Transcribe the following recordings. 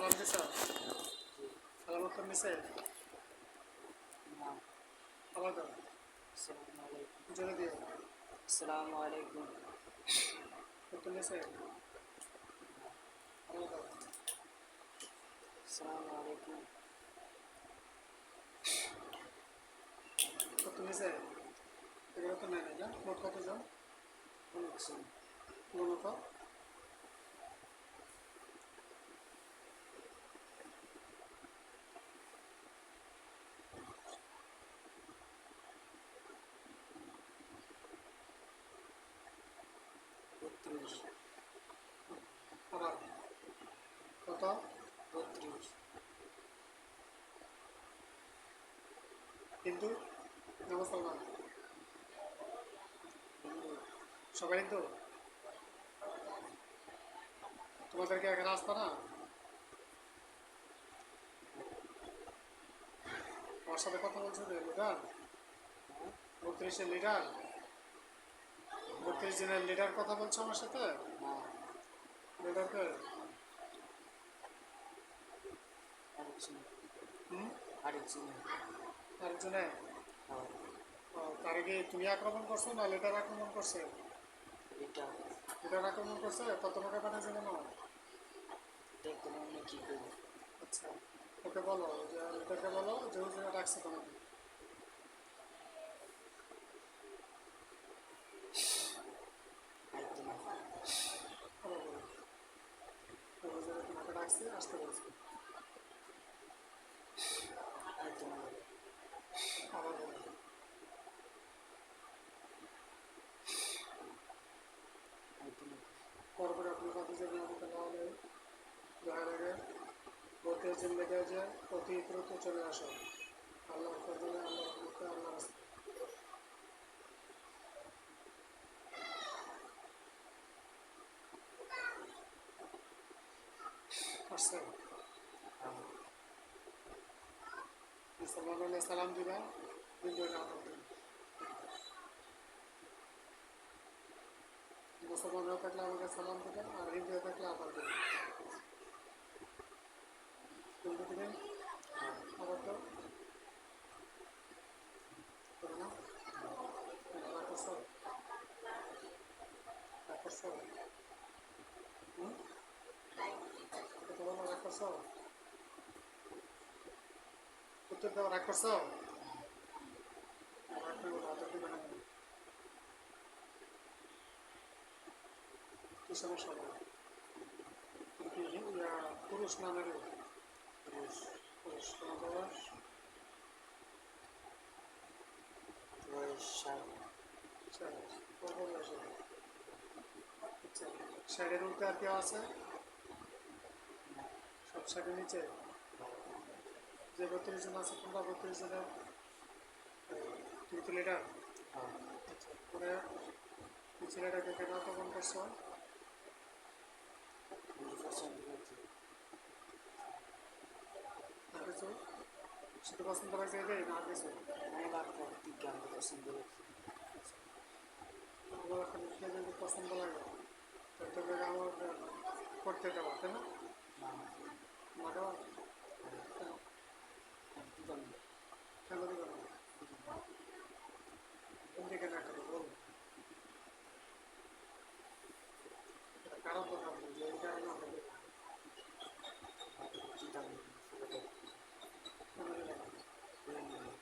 সালাম দিছ? সালাম উত্তর নিছে আবার দাও। জোরে দিও। আসসালামু আলাইকুম। উত্তর নিছে আবার দাও। আসসালামু আলাইকুম। উত্তর নিছে এগুলো তো নেয় না? মোট কত জন? অনেকজন মূলত বত্রিশ আবার কত বত্রিশ হিন্দু না মুসলমান সবাই হিন্দু তোমাদেরকে এক রাস্তা না? আমার সাথে কথা বলছো যে লিডার? বত্রিশের লিডার? বত্রিশ জনের লিডার কথা বলছো আমার সাথে? লিডারকে? হুম? আরেকজন আরেকজনে তার আগে তুমি আক্রমণ করছ না লেটার আক্রমণ করছে? লেটার আক্রমণ করছে? কত টাকা পাঠিয়েছে কেন? দেখুন আমি কি করব আচ্ছা ওকে বলো যে লিডারকে বলো যে ডাকছে তোমাকে আইতো না আবার বলো যে হুজুরে তোমাকে রাখছে আসতে বলছে আইতো না আবার বলো আইতো না পরপরে আপনি কথা যে নিয়মিত না হলে দেখা লাগে বলতে জিন্দগি যে অতি দ্রুত চলে আসো আল্লাহ ফজলে আল্লাহ রহমতে আল্লাহ মুসলমান সালাম দিবা হিন্দু হলে আদর দিবা মুসলমান থাকলে আমাকে সালাম দেবেন, আর হিন্দু হয়ে থাকলে আবার দেবেন হিন্দু দিবেন হ্যাঁ আবার তো করে না রাগ করছ রাগ করছ হুম কথা বলো রাগ করছ উত্তর দেওয়া রাগ করছ? পুরুষ না নারী? পুরুষ পুরুষ ষাট। আচ্ছা উল্টে আর কেউ আছে? সব শাড়ির নিচে? যে বত্রিশ জন আছে তোমরা বত্রিশ জনের তুমি তো লিডার পরে এই ছেলেটাকে কেন আক্রমণ করছ আর কিছু? শুধু পছন্দ লাগছে এটাই না আর কিছু? আমি পছন্দ করছি আমার এটা যদি পছন্দ লাগে। তো তোকে আমার করতে দেওয়া, তাই না? না দেওয়া কেন আমি জানি না। কেন দেবে না কোন দিকে না কেন বল এটা কারণ কথা বলি যে এই কারণে আমরা দেবো। কি জানি না। কেন দেবে না? বলে নিলাম।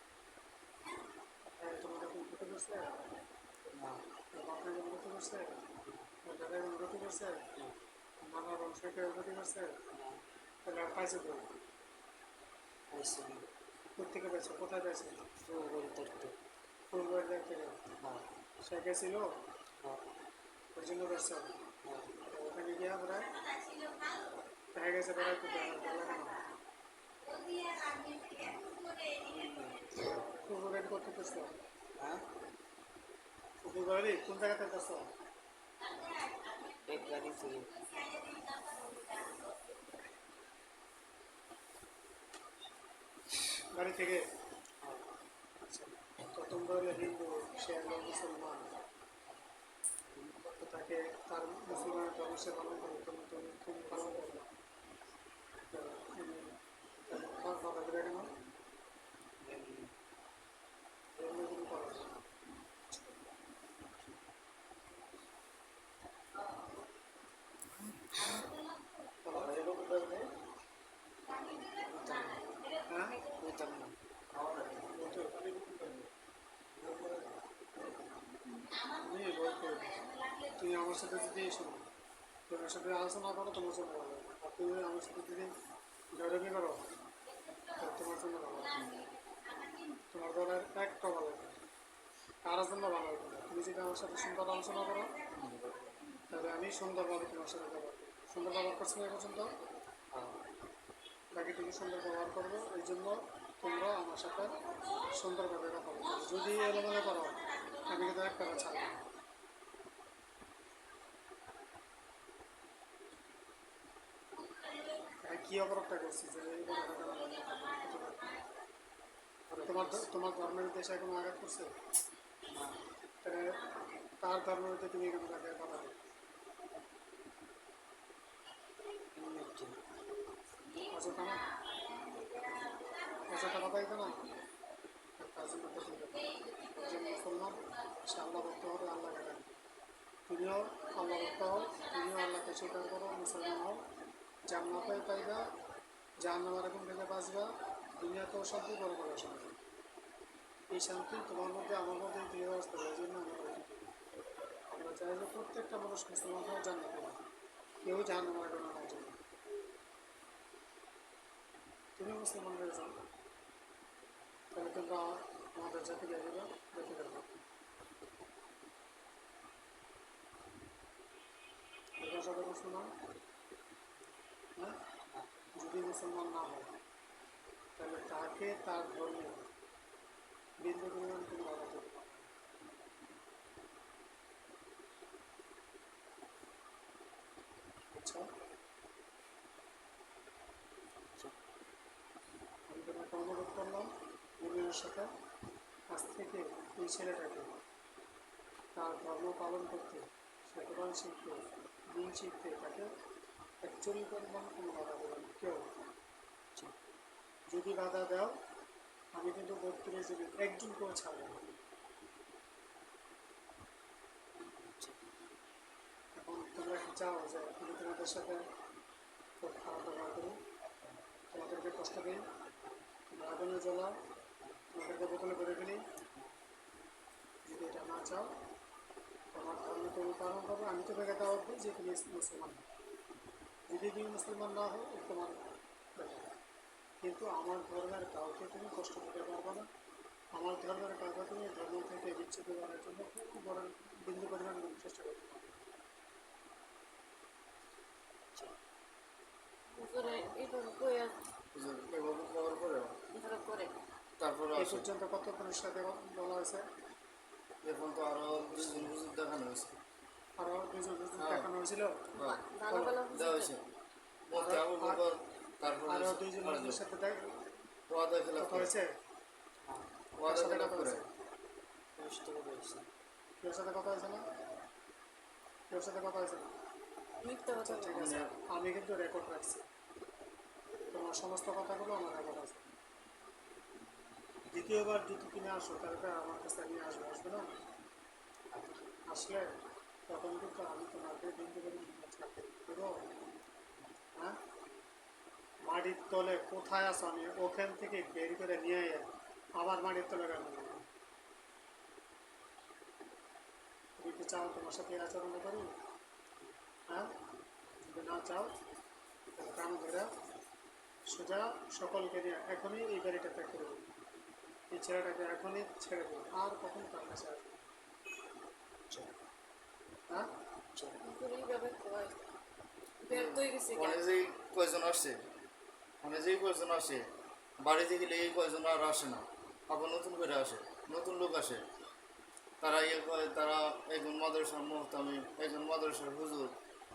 এই তোমাকে কোন ক্ষতি করছে না বাপরে কোন করছে দাদাই কোন করছে নানা বংশকে ক্ষতি করছে তাহলে কোথায় হ্যাঁ ওই জন্য হ্যাঁ ওখানে গিয়া প্রায় দেখা গেছে প্রায় না ফুলবাড়ি করতে পেরেছ হ্যাঁ ফুলবাড়ি কোন জায়গাতে পেয়েছ এক গাড়ি থেকে বাড়ি থেকে? তো তোমরা হিন্দু সে হলো মুসলমান। তাকে তার মুসলমানের ধর্ম সে পালন করে তুমি তুমি তুমি পালন করবে সাথে যদি শোনো তোমার সাথে আলোচনা করো, তোমার জন্য ভালো আর তুমি আমার সাথে যদি জয়রবি করো। তোমার জন্য ভালো। তোমার দলের একটা ভালো কারোর জন্য ভালো হবে তুমি যদি আমার সাথে সুন্দর আলোচনা করো, তাহলে আমি সুন্দরভাবে তোমার সাথে ব্যবহার সুন্দর ব্যবহার করছি না পর্যন্ত? হ্যাঁ বাকিটুকু সুন্দর ব্যবহার করব। এই জন্য তোমরা আমার সাথে সুন্দরভাবে কথা বলবে যদি এলোমেলো করো, আমি কিন্তু একটা ছাড়বো না। আমি কি অপরাধটা করছি যে এই মনে থাকে? তোমার তোমার ধর্মের উদ্দেশ্যে এখনও আঘাত করছে? না। তাহলে তার ধর্মের উদ্দেশ্যে তুমি এখানে তাকে কথা আচ্ছা এমনির জন্য অযথা না অযথা কথা দিতে না তার জন্য কঠিন ব্যাপার। একজন মুসলমান সে আল্লাহ ভক্ত হবে আল্লাহকে ডাকে তুমিও আল্লাহ ভক্ত হও তুমিও আল্লাহকে স্বীকার করো মুসলমান হও জান্নাতে পাইবা জাহান্নামের আগুন থেকে বাঁচবা, দুনিয়াতেও শান্তি বড় বড় শান্তি এই শান্তি তোমার মধ্যে, আমার মধ্যে ফিরে আসতে হবে জন্য আমরা চাই যে প্রত্যেকটা মানুষ মুসলমান হয়ে জান্নাতে কেউ জাহান্নামের আগুন না জন্য তুমি মুসলমান হয়ে যাও। তাহলে তোমরা আমাদের জাতি দেখে দেখে এটা সবাই মুসলমান? যদি মুসলমান না হয়। তাহলে তাকে তার ধর্মে বিন্দু পরিমাণ তুমি বাধা দেবে না। আচ্ছা। আচ্ছা। আমি তোমাকে অনুরোধ করলাম মুমিনের সাথে। আজ থেকে এই ছেলেটাকে তার ধর্ম পালন করতে সে কোরআন শিখতে দিন শিখতে তাকে অ্যাকচুয়ালি পরিমাণ কোনো বাধা দেবেন না, কেউ যদি বাধা দাও, আমি কিন্তু বত্রিশ যদি একজন কেউ ছাড়বো না। এখন তোমরা কি চাও যে আমি তোমাদের সাথে খুব খারাপ ব্যবহার করি তোমাদেরকে কষ্ট দিই। আগুনে জ্বলা তোমাদেরকে বোতলে করে ফেলি। যদি এটা না চাও তোমার ধর্ম তুমি পালন করবে আমি তোমাকে দাওয়াত দিই যে তুমি মুসলমান। যদি তুমি মুসলমান না হও তোমার কিন্তু আমার ধর্মের কাউকে তুমি কষ্ট দিতে পারবে না। আমার ধর্মের কাউকে তুমি ধর্ম থেকে বিচ্ছেদ করার জন্য খুব বড় বিন্দু পরিমাণ চেষ্টা করতে পারবে। তারপরে কত পুরুষের সাথে বলা হয়েছে? এখন তো আরও দেখানো হয়েছে। আরও দুজন হ্যাঁ। দেখানো হয়েছিল। হ্যাঁ, আরও সাথে কথা হয়েছে হ্যাঁ সাথে হয়েছে। কেউ সাথে কথা হয়েছে? না কেউ সাথে কথা হয়েছে। না? মিথ্যা ঠিক আছে। আমি কিন্তু রেকর্ড রাখছি। তোমার সমস্ত কথাগুলো আমার রেকর্ড আছে। দ্বিতীয়বার যদি তুমি আসো তাহলে আমার কাছে নিয়ে আসবে। আসবে না? আসলে তখন কিন্তু আমি তোমাকে বিন্দু দেবো মাটির তলে কোথায় আছো আমি? ওখান থেকে বের করে নিয়ে আবার মাটির তলে রাখব তুমি কি চাও তোমার সাথে আচরণ করি হ্যাঁ? না চাও কান ধরে সোজা সকলকে নিয়ে এখনই এই গাড়িটা ত্যাগ করে এই ছেলেটাকে এখনই ছেড়ে দিন আর কখন তার কাছে আসবে হ্যাঁ? যেই কয়জন আসছে? মানে যেই কয়জন আসে বাড়িতে গেলে এই কয়জন আর আসে না। আবার নতুন করে আসে নতুন লোক আসে। তারা ইয়ে করে তারা একজন মাদ্রাসার মোহতামি একজন মাদ্রাসার হুজুর।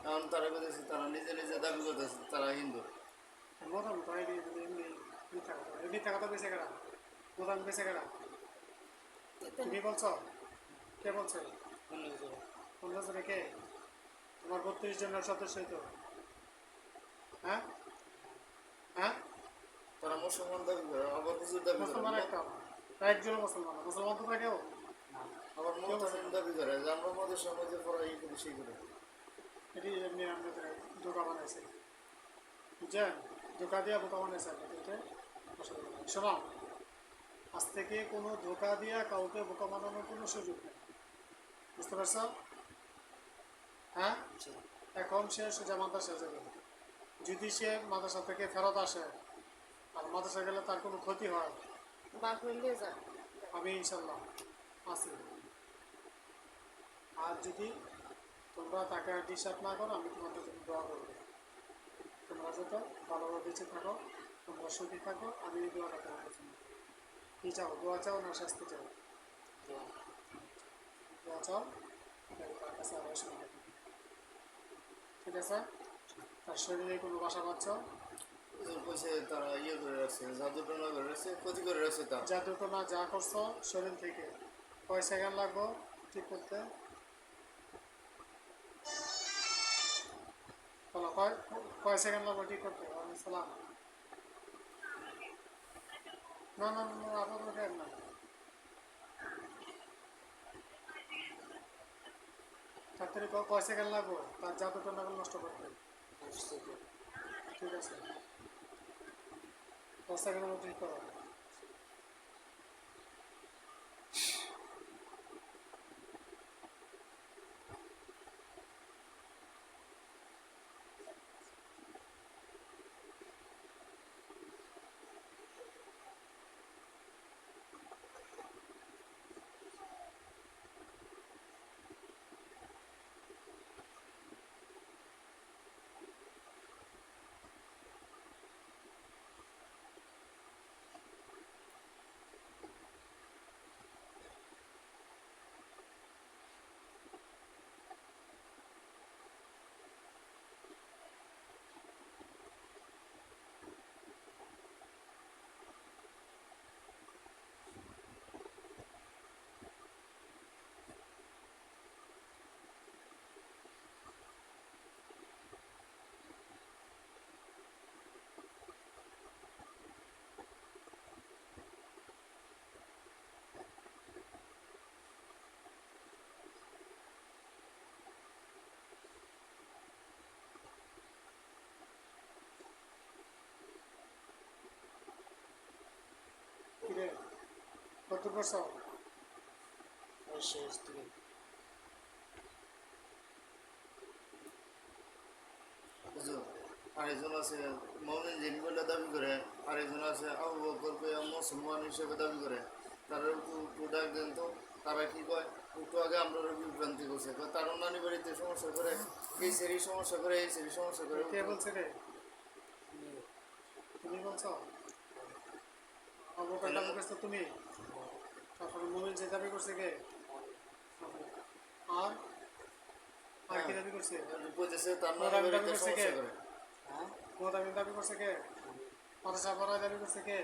এখন তারা বলতেছে তারা নিজে নিজে দাবি করতেছে তারা হিন্দু। মতন এমনি মিথ্যা কথা বেঁচে গেলা প্রধান বেঁচে গেলা তুমি বলছো? কে বলছে? অন্য কিছু পনেরো জনে কে তোমার বত্রিশ জনের সদস্যই তো হ্যাঁ? হ্যাঁ? তারা মুসলমান দাবি করে আবার হুজুর দাবি মুসলমান একটা একজন মুসলমান। মুসলমান তো থাকেও আবার মোহতামিম দাবি করে যে আমরা মাদ্রাসার মধ্যে পড়া এই করি সেই করে। এটি এমনি আপনাদের বানাইছে। বুঝছেন? দিয়া বোকা বানাইছে। শোনো আজ থেকে কোনো ধোকা দিয়া কাউকে বোকা বানানোর কোনো সুযোগ নেই। বুঝতে পারছ? হ্যাঁ? এখন সে সোজা মাদ্রাসা যাবে। যদি সে মাদ্রাসা থেকে ফেরত আসে আর মাদ্রাসা গেলে তার কোনো ক্ষতি হয়? আমি ইনশাল্লাহ আছি। আর যদি তোমরা তাকে ডিস্টার্ব না করো আমি তোমাদের জন্য দোয়া করব। তোমরা যত ভালোভাবে বেঁচে থাকো তোমরা সুখী থাকো আমি এই দোয়াটা জন্য কি চাও? দোয়া চাও না শাস্তি চাও? দোয়া। চাও? তার কাছে থাকো। ঠিক আছে তার শরীরে কোনো বাসা পাচ্ছ কইছে তারা ইয়ে করে রাখছে জাদু করে রাখছে ক্ষতি করে রাখছে তা যা না যা করছ শরীর থেকে। কয় সেকেন্ড লাগবো ঠিক করতে? বলো কয় কয় সেকেন্ড লাগবে ঠিক করতে? সালাম। না না না না। আপনার কয়- সেকেন্ড লাগবো? তার জাদু টনাগুলো নষ্ট করতে ঠিক আছে। পয়সা সেকেন্ডের মধ্যে ঠিক কিরে কত করছ? আর শেষ হুজুর আরেকজন আছে মমিন জিন বলে দাবি করে আরেকজন আছে আবু বকর কইয়া মুসলমান হিসেবে দাবি করে। তারা একটু দেন তো তারা কি কয়? একটু আগে আমরা বিভ্রান্তি করছে। তার নানি বাড়িতে সমস্যা করে এই সেরি সমস্যা করে এই সেরি সমস্যা করে। কে বলছে রে? তুমি বলছো? অবকার দাবি তুমি? তারপরে মোবাইল যে দাবি করছে কে? আর? আর কি দাবি করছে? বুঝেছে তার ওরা নানি দাবি করছে কে? হ্যাঁ? ও দাবি দাবি করছে কে? মাদ্রাসা পড়ায় দাবি করছে কে?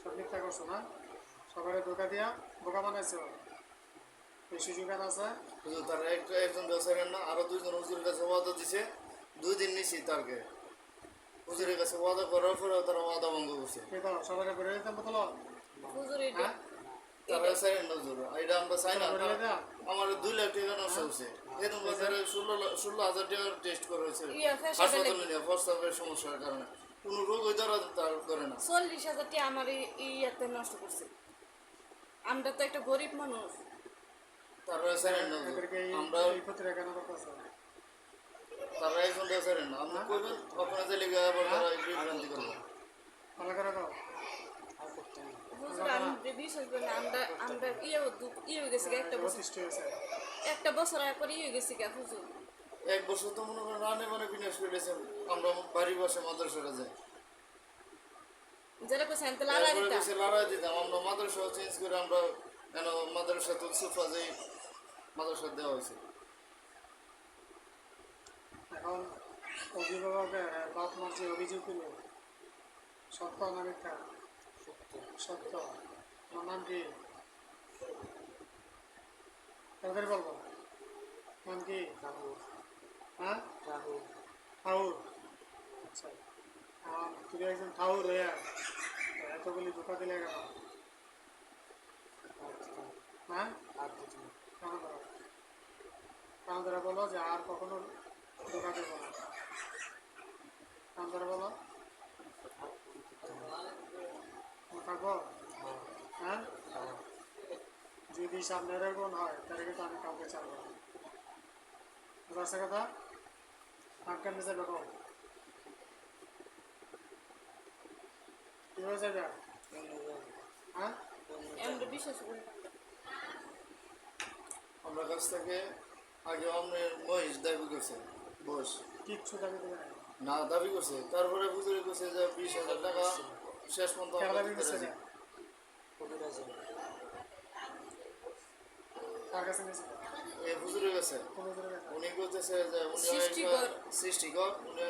সব মিথ্যা করছ না? সবাই ধোকা দিয়া বোকা বানাইছো? এই সুযোগ আছে? হুজুর তারা একটা একজন ব্যবসায়ীর না আরও দুইজন হুজুরের কাছে ওয়াদা দিছে। দুই দিন নিছি তারকে। হুজুরের কাছে ওয়াদা করার পরেও তারা ওয়াদা ভঙ্গ করছে। সবাই বেরো দিতাম বোতল? হুজুর এটা হ্যাঁ? তারা সাইলেন্ট হুজুর এটা আমরা চাই না আমার দুই লাখ টাকা নষ্ট হচ্ছে এরকম বাজারে ষোলো ষোলো হাজার টাকা টেস্ট করা হয়েছে। হাসপাতালে নিয়ে প্রস্তাবের সমস্যার কারণে। কোনো রোগ ওই ধরা তার করে না। চল্লিশ হাজার টাকা আমার ইয়াতে নষ্ট করছে। আমরা তো একটা গরিব মানুষ। তারা সাইলেন্ট এই আমরা তারা একজন সাইলেন্ট না। করবেন আপনার যে লেগে আবার তারা বিভ্রান্তি করবে ভালো করে দাও আর করতে না হুজুর আমি বিশ্বাস করি না আমরা আমরা ইয়ে ইয়ে হয়ে গেছি একটা বছর। একটা বছর আগে ইয়ে হয়ে গেছি গা হুজুর। এক বছর তো মনে করেন রানে মানে বিনাশ করেছে আমরা বাড়ি বসে মাদ্রাসাটা যাই। যেটা কইছে তো লালা দিতাম। দেশে দিতাম। আমরা মাদ্রাসা চেঞ্জ করে আমরা কেন মাদ্রাসা তো সুফা যে মাদ্রাসা দেওয়া হয়েছে। এখন অভিভাবকের বাপ মার যে অভিযোগ সত্য মিথ্যা সত্য নাম কি হ্যাঁ? আচ্ছা। আর এতগুলি ধোকা দিলে কেন আর হ্যাঁ? আর দিতাম কারণ ধরো কারণ ধরে বলো যে আর কখনো ধোকা দেবো না। বলো। থাকব হ্যাঁ যদি সামনে এরকম হয় তাহলে কিন্তু আমি কাউকে চাবো না। কথা? আটকান নিচে বেরো কীভাবে যাবে হ্যাঁ? আমরা করি। আমরা কাছ থেকে আগে অন্যের মহিষ দাবি করছে বস। কিচ্ছু দাবি না। না দাবি করছে। তারপরে বুঝে করছে যে বিশ হাজার টাকা শেষ পর্যন্ত উনি বলতেছে যে সৃষ্টিকর। উনি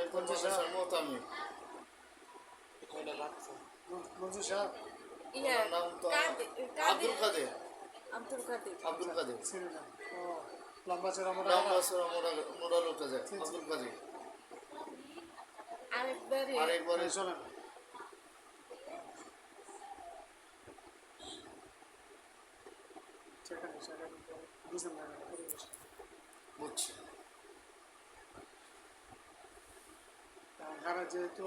ইয়া আব্দুল কাদের আব্দুল কাদের কাদের লম্বা চড়া মোটা লম্বা সরা মোড়া মোড়া লোকটা যায় আব্দুল কাদের আরেকবারে আরেকবারে চলেন সেখানে সেখানে বুঝলেন না বুঝছি যারা যেহেতু